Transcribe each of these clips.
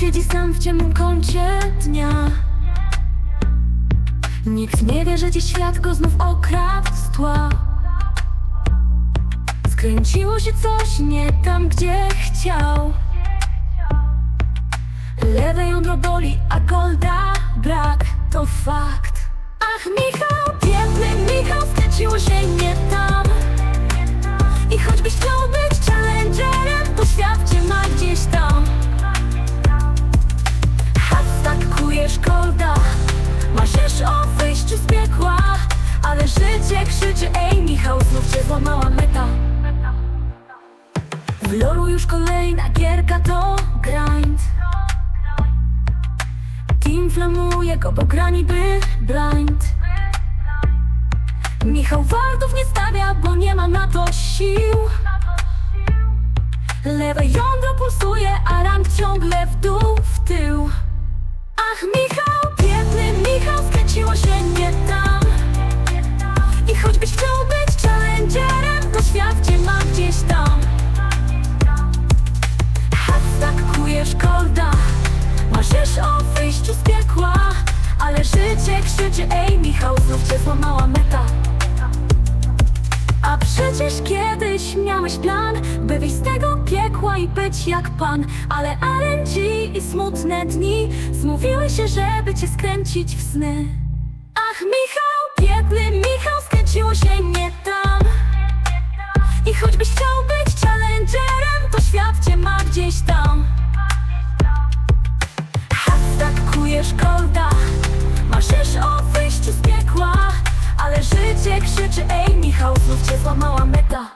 siedzi sam w ciemnym kącie dnia. Nikt nie wie, że dziś świat go znów okradł z tła Skręciło się coś nie tam, gdzie chciał. Lewe jądro boli, a golda brak, to fakt. Ach Michał, biedny życie krzyczy Ej Michał, znów cię złamała meta. W lolu już kolejna gierka to grind. Team flamuje go, bo gra niby blind. Michał wardów nie stawia, bo nie ma na to sił. Lewe jądro pulsuje, a rank ciągle w dół, w tył. Ach Michał, życie Ej Michał, znów cię złamała meta. A przecież kiedyś miałeś plan, by wyjść z tego piekła i być jak pan. Ale RNG i smutne dni zmówiły się, żeby cię skręcić w sny. Ach Michał, biedny Michał, skręciło się nie tam. I choćbyś chciał być challengerem, to świat cię ma gdzieś tam. Hashtag kujesz kolda Marzysz o wyjściu z piekła Ale życie krzyczy Ej Michał, znów cię złamała meta.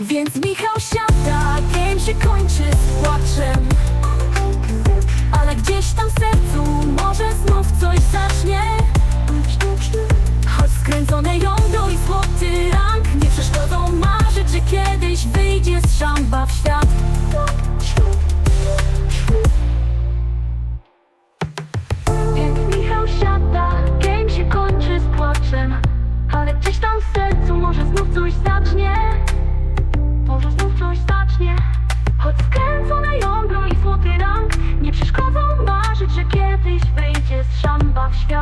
Więc Michał siada Game się kończy watchdog.